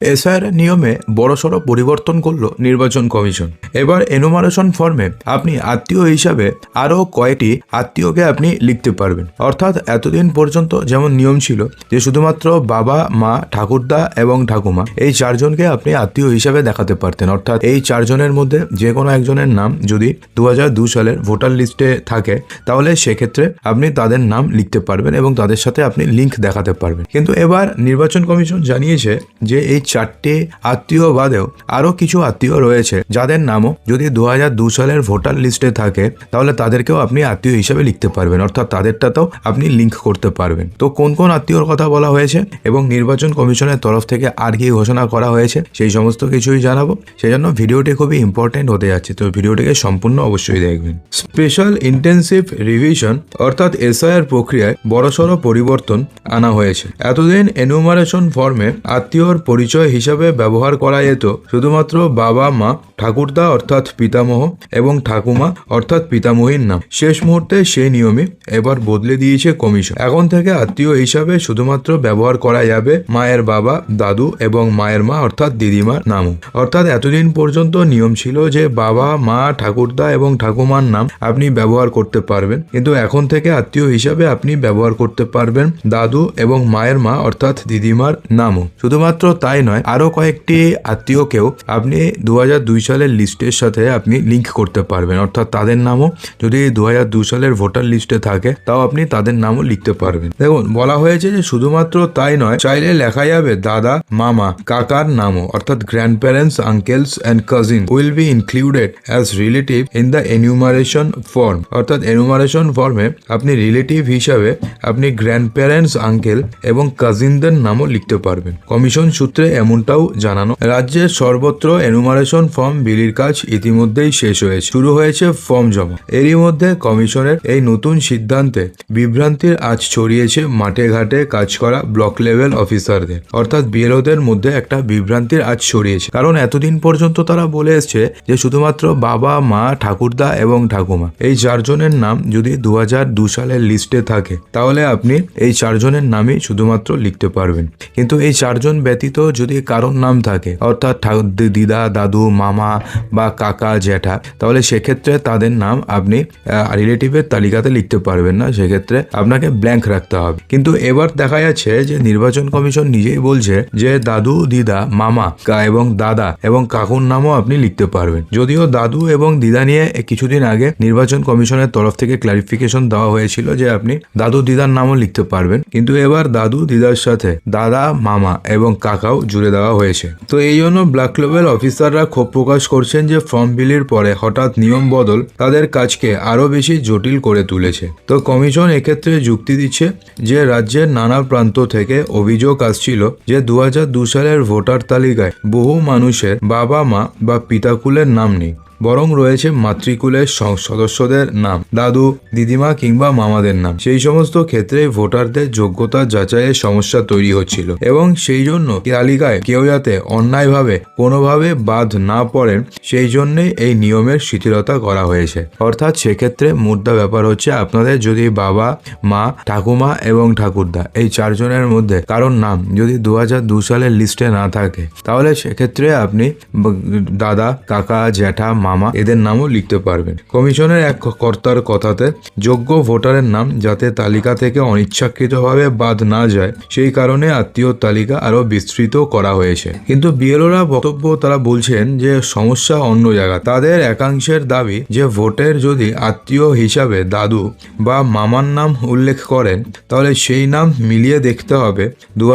SIR নিয়মে বড়সড় পরিবর্তন করল নির্বাচন কমিশন। এবার এনুমারেশন ফর্মে আপনি আত্মীয় হিসাবে আরও কয়েকটি আত্মীয়কে আপনি লিখতে পারবেন। অর্থাৎ এতদিন পর্যন্ত যেমন নিয়ম ছিল যে শুধুমাত্র বাবা, মা, ঠাকুরদা এবং ঠাকুমা এই চারজনকে আপনি আত্মীয় হিসাবে দেখাতে পারতেন। অর্থাৎ এই চারজনের মধ্যে যে কোনো একজনের নাম যদি দু সালের ভোটার লিস্টে থাকে, তাহলে সেক্ষেত্রে আপনি তাদের নাম লিখতে পারবেন এবং তাদের সাথে আপনি লিঙ্ক দেখাতে পারবেন। কিন্তু এবার নির্বাচন কমিশন জানিয়েছে যে এই চারটে আত্মীয় বাদেও আরও কিছু আত্মীয় রয়েছে, যাদের নামও যদি দু সালের ভোটার লিস্টে থাকে, তাহলে তাদেরকেও আপনি আত্মীয় হিসাবে লিখতে পারবেন, অর্থাৎ তাদেরটাতেও আপনি লিঙ্ক করতে পারবেন। তো কোন কোন আত্মীয়র কথা বলা হয়েছে এবং নির্বাচন কমিশনের তরফ থেকে আর কি ঘোষণা করা হয়েছে, সেই সমস্ত কিছুই জানাব। সেই জন্য ভিডিওটি খুবই ইম্পর্টেন্ট হতে যাচ্ছে, তো ভিডিওটিকে সম্পূর্ণ অবশ্যই দেখবেন। স্পেশাল ইন্টেন্সিভ রিভিশন অর্থাৎ এসআইআর প্রক্রিয়ায় বড়সড় পরিবর্তন আনা হয়েছে। এতদিন এনুমারেশন ফর্মে আত্মীয়র পরিচয় হিসাবে ব্যবহার করা যেত, শুধুমাত্র বাবা, মা, ঠাকুরদা অর্থাৎ পিতামহ এবং ঠাকুমা অর্থাৎ পিতামহীর নাম। শেষ মুহূর্তে সেই নিয়মে এবার বদলে দিয়েছে কমিশন। এখন থেকে আত্মীয় হিসাবে শুধুমাত্র ব্যবহার করা যাবে মায়ের বাবা, দাদু এবং মায়ের মা অর্থাৎ দিদিমার নামও। অর্থাৎ এতদিন পর্যন্ত নিয়ম ছিল যে বাবা, মা, ঠাকুরদা এবং ঠাকুমার নাম আপনি ব্যবহার করতে পারবেন। কিন্তু এখন থেকে আত্মীয় হিসাবে আপনি ব্যবহার করতে পারবেন দাদু এবং মায়ের মা অর্থাৎ দিদিমার নামও। শুধুমাত্র তাই নয় আরও কয়েকটি আত্মীয়কেও আপনি দু সালের লিস্টের সাথে আপনি লিঙ্ক করতে পারবেন। অর্থাৎ তাদের নামও যদি দু সালের ভোটার লিস্টে থাকে, তাও আপনি তাদের নামও লিখতে পারবেন। দেখুন, বলা হয়েছে যে শুধুমাত্র তাই নয়, চাইলে লেখা যাবে দাদা, মামা, কাকার নামও, অর্থাৎ grand parents uncles and cousin will be included as relative in the enumeration form অর্থাৎ এনুমারেশন ফর্মে আপনি রিলেটিভ হিসাবে আপনি গ্র্যান্ড প্যারেন্টস আঙ্কেল এবং কাজিনদের নামও লিখতে পারবেন। কমিশন সূত্রে এমনটাও জানানো। রাজ্যের সর্বত্র এনুমারেশন ফর্ম বিলির কাজ ইতিমধ্যেই শেষ হয়েছে। শুরু হয়েছে ফর্ম জমা। এরই মধ্যে কমিশনের এই নতুন সিদ্ধান্তে বিভ্রান্তির আজ ছড়িয়েছে মাঠে ঘাটে কাজ করা ব্লক লেভেল অফিসারদের অর্থাৎ বিএলওদের মধ্যে একটা বিভ্রান্তির আজ ছড়িয়েছে। কারণ এতদিন পর্যন্ত তারা বলে এসছে যে শুধুমাত্র বাবা, মা, ঠাকুরদা এবং ঠাকুমা। এই চারজনের নাম যদি দু সালের লিস্টে থাকে, তাহলে আপনি এই চারজনের নামই শুধুমাত্র লিখতে পারবেন। কিন্তু এই চারজন ব্যতীত যদি কারোর নাম থাকে, অর্থাৎ ঠা- দি- দিদা, দাদু, মামা বা কাকা, জ্যাঠা, তাহলে সেক্ষেত্রে তাদের নাম আপনি রিলেটিভের তালিকাতে লিখতে পারবেন না। সেক্ষেত্রে আপনাকে ব্ল্যাঙ্ক রাখতে হবে। কিন্তু এবার দেখা যাচ্ছে যে নির্বাচন কমিশন নিজেই বলছে যে দাদু, দিদা, মামা এবং দাদা এবং কাকুর নামও আপনি লিখতে পারবেন। যদিও দাদু এবং দিদা নিয়ে কিছুদিন আগে নির্বাচন কমিশনের তরফ থেকে ক্লারিফিকেশন দেওয়া হয়েছিল যে আপনি দাদু, দিদার নামও লিখতে পারবেন। কিন্তু এবার দাদু, দিদার সাথে দাদা, মামা এবং কাকাও জুড়ে দেওয়া হয়েছে। তো এই জন্য ব্ল্যাক লেভেল অফিসাররা ক্ষোভ প্রকাশ করছেন যে ফর্ম বিলির পরে হঠাৎ নিয়ম বদল তাদের কাজকে আরও বেশি জটিল করে তুলেছে। তো কমিশন এক্ষেত্রে যুক্তি দিচ্ছে যে রাজ্যের নানা প্রান্ত থেকে অভিযোগ আসছিল যে দু সালের ভোটার তালিকায় বহু মানুষের বাবা মা বা পিতাকুলের নাম নেই। বরং রয়েছে মাতৃকুলের সদস্যদের নাম, দাদু, দিদিমা কিংবা মামাদের নাম। সেই সমস্ত ক্ষেত্রে ভোটারদের যোগ্যতা যাচাইয়ের সমস্যা তৈরি হচ্ছিল এবং সেই জন্য তালিকায় কেউ যাতে অন্যায়ভাবে, কোনোভাবে বাদ না পড়েন, সেই জন্যই এই নিয়মের শিথিলতা করা হয়েছে। অর্থাৎ সেক্ষেত্রে মুদ্রা ব্যাপার হচ্ছে আপনাদের যদি বাবা, মা, ঠাকুমা এবং ঠাকুরদা এই চারজনের মধ্যে কারোর নাম যদি দু হাজার দু সালের লিস্টে না থাকে, তাহলে সেক্ষেত্রে আপনি দাদা, কাকা, জ্যাঠা মামা এদের নামও লিখতে পারবেন। কমিশনের এক কর্তার কথাতে, যোগ্য ভোটারের নাম যাতে তালিকা থেকে অনিচ্ছাকৃতভাবে বাদ না যায়, সেই কারণে আত্মীয় তালিকা আরও বিস্তৃত করা হয়েছে। কিন্তু বিএলওরা বক্তব্য তারা বলছেন যে, সমস্যা অন্য জায়গা। তাদের একাংশের দাবি যে, ভোটের যদি আত্মীয় হিসাবে দাদু বা মামার নাম উল্লেখ করেন, তাহলে সেই নাম মিলিয়ে দেখতে হবে দু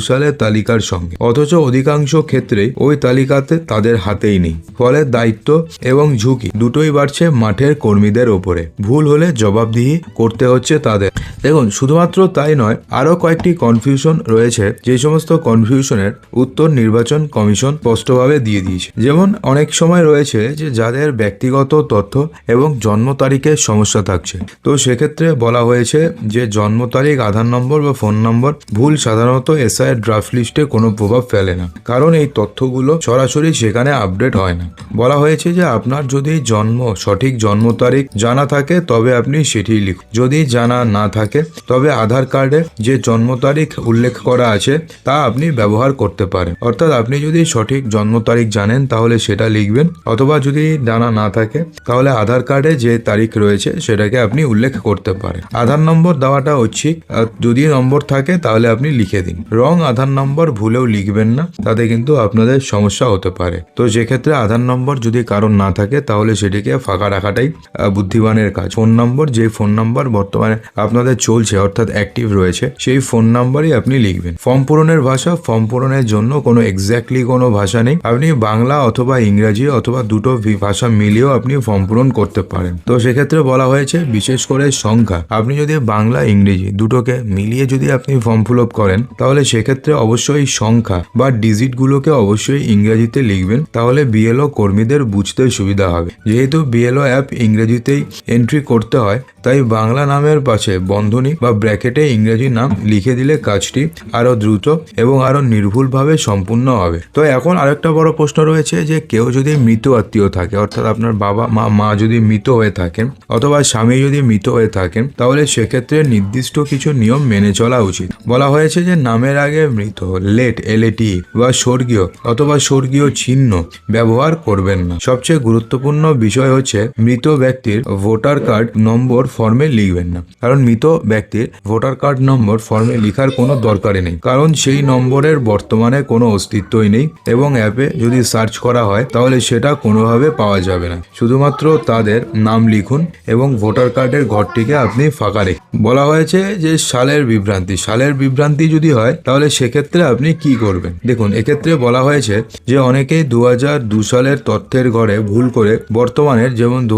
সালের তালিকার সঙ্গে। অথচ অধিকাংশ ক্ষেত্রেই ওই তালিকাতে তাদের হাতেই নেই। ফলে দায়িত্ব এবং ঝুঁকি দুটোই বাড়ছে মাঠের কর্মীদের ওপরে। ভুল হলে জবাবদিহি করতে হচ্ছে তাদের। দেখুন, শুধুমাত্র তাই নয়, আরও কয়েকটি কনফিউশন রয়েছে যে সমস্ত কনফিউশনের উত্তর নির্বাচন কমিশন স্পষ্টভাবে দিয়ে দিয়েছে। যেমন, অনেক সময় রয়েছে যে যাদের ব্যক্তিগত তথ্য এবং জন্ম তারিখের সমস্যা থাকছে। তো সেক্ষেত্রে বলা হয়েছে যে জন্ম তারিখ, আধার নম্বর বা ফোন নম্বর ভুল সাধারণত এসআই ড্রাফট লিস্টে কোনো প্রভাব ফেলে না। কারণ এই তথ্যগুলো সরাসরি সেখানে আপডেট হয় না। বলা হয়েছে যে আপনার যদি জন্ম, সঠিক জন্ম তারিখ জানা থাকে, তবে আপনি সেটি লিখুন। যদি জানা না থাকে, তবে আধার কার্ডে যে জন্ম তারিখ উল্লেখ করা আছে, তা আপনি ব্যবহার করতে পারেন। অর্থাৎ আপনি যদি সঠিক জন্ম তারিখ জানেন, তাহলে সেটা লিখবেন। অথবা যদি জানা না থাকে, তাহলে আধার কার্ডে যে তারিখ রয়েছে, সেটাকে আপনি উল্লেখ করতে পারেন। আধার নম্বর দেওয়াটা ঐচ্ছিক। যদি নম্বর থাকে, তাহলে আপনি লিখে দিন। রং আধার নম্বর ভুলেও লিখবেন না, তাতে কিন্তু আপনাদের সমস্যা হতে পারে। তো যেক্ষেত্রে আধার নম্বর যদি কারণ না থাকে, তাহলে সেটিকে ফাঁকা রাখাটাই বুদ্ধিমানের কাজ। ফোন নম্বর, যে ফোন নাম্বার বর্তমানে আপনাদের চলছে, অর্থাৎ অ্যাক্টিভ রয়েছে, সেই ফোন নাম্বারই আপনি লিখবেন। ফর্ম পূরণের ভাষা, ফর্ম পূরণের জন্য কোনো এক্স্যাক্টলি কোনো ভাষা নেই। আপনি বাংলা অথবা ইংরাজি অথবা দুটো ভাষা মিলিয়েও আপনি ফর্ম পূরণ করতে পারেন। তো সেক্ষেত্রে বলা হয়েছে, বিশেষ করে সংখ্যা। আপনি যদি বাংলা, ইংরেজি দুটোকে মিলিয়ে যদি আপনি ফর্ম ফিল করেন, তাহলে সেক্ষেত্রে অবশ্যই সংখ্যা বা ডিজিটগুলোকে অবশ্যই ইংরেজিতে লিখবেন। তাহলে বিএলও কর্মীদের বুঝতে সুবিধা হবে। যেহেতু বিএলও অ্যাপ ইংরেজিতেই এন্ট্রি করতে হয়, তাই বাংলা নামের পাশে বন্ধনী বা ব্র্যাকেটে ইংরেজি নাম লিখে দিলে কাজটি আরও দ্রুত এবং আরও নির্ভুলভাবে সম্পূর্ণ হবে। তো এখন আরেকটা বড় প্রশ্ন রয়েছে যে, কেউ যদি মৃত আত্মীয় থাকে, অর্থাৎ আপনার বাবা মা মা যদি মৃত হয়ে থাকেন অথবা স্বামী যদি মৃত হয়ে থাকেন, তাহলে সেক্ষেত্রে নির্দিষ্ট কিছু নিয়ম মেনে চলা উচিত। বলা হয়েছে যে, নামের আগে মৃত, লেট এলএটি বা স্বর্গীয় অথবা স্বর্গীয় চিহ্ন ব্যবহার করবেন না। সবচেয়ে গুরুত্বপূর্ণ বিষয় হচ্ছে মৃত ব্যক্তির ভোটার কার্ড নম্বর ফর্মে লিখবেন না। কারণ মৃত ব্যক্তির ভোটার কার্ড নম্বর ফর্মে লিখার কোনো দরকারই নেই। কারণ সেই নম্বরের বর্তমানে কোনো অস্তিত্বই নেই এবং অ্যাপে যদি সার্চ করা হয় তাহলে সেটা কোনোভাবে পাওয়া যাবে না। শুধুমাত্র তাদের নাম লিখুন এবং ভোটার কার্ডের ঘরটিকে আপনি ফাঁকা রেখে বলা হয়েছে যে সালের বিভ্রান্তি। সালের বিভ্রান্তি যদি হয় তাহলে সেক্ষেত্রে আপনি কি করবেন? দেখুন, এক্ষেত্রে বলা হয়েছে যে অনেকেই দু সালের তথ্যের ঘরে ভুল করে বর্তমানের যেমন দু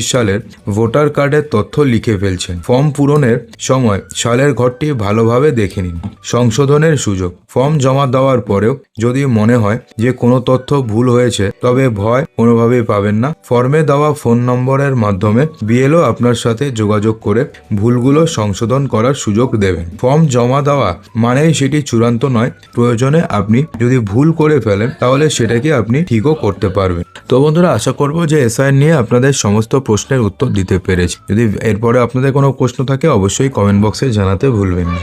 সালের ভোটার কার্ডের তথ্য লিখে ফেলছেন। ফর্ম পূরণের সময় সালের ঘরটি ভালোভাবে দেখে নিন। সংশোধনের সুযোগ। ফর্ম জমা দেওয়ার পরেও যদি মনে হয় যে কোনো তথ্য ভুল হয়েছে, তবে ভয় কোনোভাবেই পাবেন না। ফর্মে দেওয়া ফোন নম্বরের মাধ্যমে বিএলও আপনার সাথে যোগাযোগ করে ভুলগুলো সংশোধন করার সুযোগ দেবেন। ফর্ম জমা দেওয়া মানেই সেটি চূড়ান্ত নয়। প্রয়োজনে আপনি যদি ভুল করে ফেলেন, তাহলে সেটাকে আপনি ঠিকও করতে পারবেন। তো বন্ধুরা, আশা করব যে এসআইআর নিয়ে আপনাদের সমস্ত প্রশ্নের উত্তর দিতে পেরেছি। যদি এরপরে আপনাদের কোনো প্রশ্ন থাকে, অবশ্যই কমেন্ট বক্সে জানাতে ভুলবেন না।